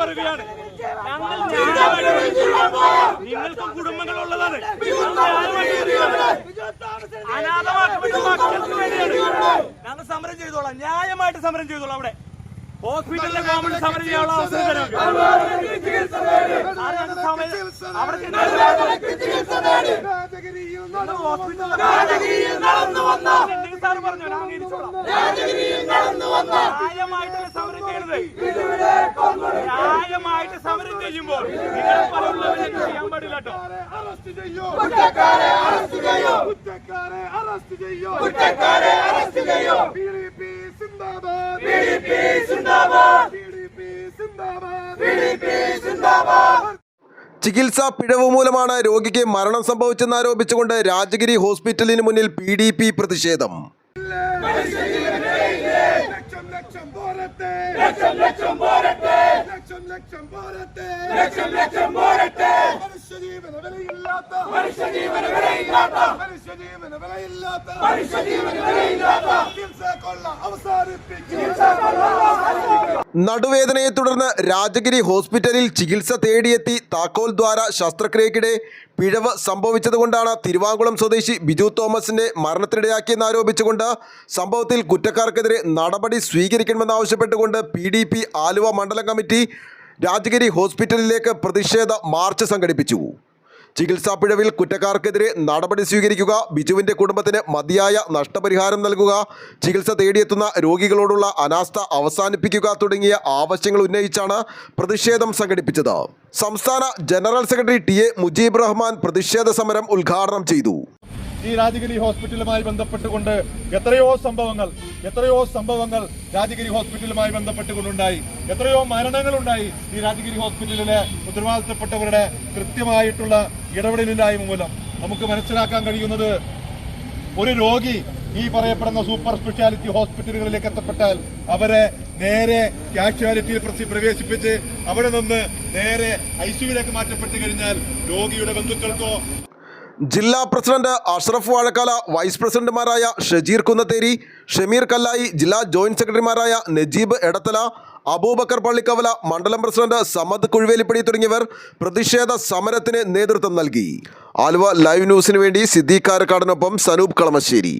പറയുകയാണ് നിങ്ങൾക്ക് കുടുംബങ്ങൾ ഉള്ളതാണ് അനാഥമാക്കപ്പെട്ട വേണ്ടിയാണ്. ഞങ്ങൾ സമരം ചെയ്തോളാം. ന്യായമായിട്ട് സമരം ചെയ്തോളാം അവിടെ. ഹോസ്പിറ്റലിലെ ഗവൺമെന്റ് സമരം ചെയ്യാനുള്ള അവസരം തരും. ഹോസ്പിറ്റലിൽ സാർ പറഞ്ഞു ഞാൻ തിരിച്ചോളാം ന്യായമായിട്ടുള്ള ന്യായമായിട്ട് സമരം ചെയ്യുമ്പോൾ നിങ്ങൾ പറയുന്നവരെ ചെയ്യാൻ പാടില്ല കേട്ടോ. അറസ്റ്റ് ചെയ്യൂ. കുറ്റക്കാരെ അറസ്റ്റ് ചെയ്യൂ. കുറ്റക്കാരെ അറസ്റ്റ് ചെയ്യൂ. കുറ്റക്കാരെ അറസ്റ്റ് ചെയ്യൂ സിന്ദാബാദ്. സിന്ദാബാദ്. സിന്ദാബാദ്. സിന്ദാബാദ്. ചികിത്സാ പിഴവ് മൂലമാണ് രോഗിക്ക് മരണം സംഭവിച്ചെന്ന് ആരോപിച്ചുകൊണ്ട് രാജഗിരി ഹോസ്പിറ്റലിന് മുന്നിൽ പി ഡി പി പ്രതിഷേധം. പോരട്ടെ. ലക്ഷം ലക്ഷം പോരട്ടെ. ലക്ഷം ലക്ഷം പോരട്ടെ. ലക്ഷം ലക്ഷം പോരട്ടെ. മനുഷ്യജീവന വിലയില്ലാത്ത. മനുഷ്യജീവന വിലയില്ലാത്ത. മനുഷ്യജീവന വിലയില്ലാത്ത. മനുഷ്യജീവന വിലയില്ലാത്ത. ചികിത്സാ കൊള്ള അവസാനിപ്പിക്കും ചികിത്സാ കൊള്ള അവസാനിപ്പിക്കും നടുവേദനയെ തുടർന്ന് രാജഗിരി ഹോസ്പിറ്റലിൽ ചികിത്സ തേടിയെത്തി താക്കോൽ ദ്വാര ശസ്ത്രക്രിയക്കിടെ പിഴവ് സംഭവിച്ചതുകൊണ്ടാണ് തിരുവാങ്കുളം സ്വദേശി ബിജു തോമസിന്റെ മരണത്തിനിടയാക്കിയെന്ന് ആരോപിച്ചുകൊണ്ട് സംഭവത്തിൽ കുറ്റക്കാർക്കെതിരെ നടപടി സ്വീകരിക്കണമെന്നാവശ്യപ്പെട്ടുകൊണ്ട് പി ഡി പി ആലുവ മണ്ഡലം കമ്മിറ്റി രാജഗിരി ഹോസ്പിറ്റലിലേക്ക് പ്രതിഷേധ മാർച്ച് സംഘടിപ്പിച്ചു. ചികിത്സാ പിഴവിൽ കുറ്റക്കാർക്കെതിരെ നടപടി സ്വീകരിക്കുക ബിജുവിന്റെ കുടുംബത്തിന് മതിയായ നഷ്ടപരിഹാരം നൽകുക ചികിത്സ തേടിയെത്തുന്ന രോഗികളോടുള്ള അനാസ്ഥ അവസാനിപ്പിക്കുക തുടങ്ങിയ ആവശ്യങ്ങൾ ഉന്നയിച്ചാണ് പ്രതിഷേധം സംഘടിപ്പിച്ചത്. സംസ്ഥാന general secretary T A Mujeeb Rahman പ്രതിഷേധ സമരം ഉദ്ഘാടനം ചെയ്തു. ഈ രാജഗിരി ഹോസ്പിറ്റലുമായി ബന്ധപ്പെട്ടുകൊണ്ട് എത്രയോ സംഭവങ്ങൾ എത്രയോ സംഭവങ്ങൾ രാജഗിരി ഹോസ്പിറ്റലുമായി ബന്ധപ്പെട്ടുകൊണ്ടുണ്ടായി. എത്രയോ മരണങ്ങളുണ്ടായി ഈ രാജഗിരി ഹോസ്പിറ്റലിലെ ഉത്തരവാദിത്തപ്പെട്ടവരുടെ കൃത്യമായിട്ടുള്ള ഇടപെടലില്ലായ്മ മൂലം. നമുക്ക് മനസ്സിലാക്കാൻ കഴിയുന്നത് ഒരു രോഗി ഈ പറയപ്പെടുന്ന സൂപ്പർ സ്പെഷ്യാലിറ്റി ഹോസ്പിറ്റലുകളിലേക്ക് എത്തപ്പെട്ടാൽ അവരെ നേരെ കാഷ്വാലിറ്റിയിൽ പ്രവേശിപ്പിച്ച് അവിടെ നിന്ന് നേരെ ഐ സിയുയിലേക്ക് മാറ്റപ്പെട്ടു കഴിഞ്ഞാൽ രോഗിയുടെ ബന്ധുക്കൾക്കോ ജില്ലാ പ്രസിഡന്റ് അഷ്റഫ് വാഴക്കാല വൈസ് പ്രസിഡന്റുമാരായ ഷജീർ കുന്നത്തേരി ഷമീർ കല്ലായി ജില്ലാ ജോയിന്റ് സെക്രട്ടറിമാരായ നജീബ് എടത്തല അബൂബക്കർ പള്ളിക്കവല മണ്ഡലം പ്രസിഡന്റ് സമദ് കുഴുവേലിപ്പടി തുടങ്ങിയവർ പ്രതിഷേധ സമരത്തിന് നേതൃത്വം നൽകി. ആലുവ ലൈവ് ന്യൂസിനു വേണ്ടി സിദ്ദീഖ് കാരക്കാടിനൊപ്പം സനൂപ് കളമശ്ശേരി.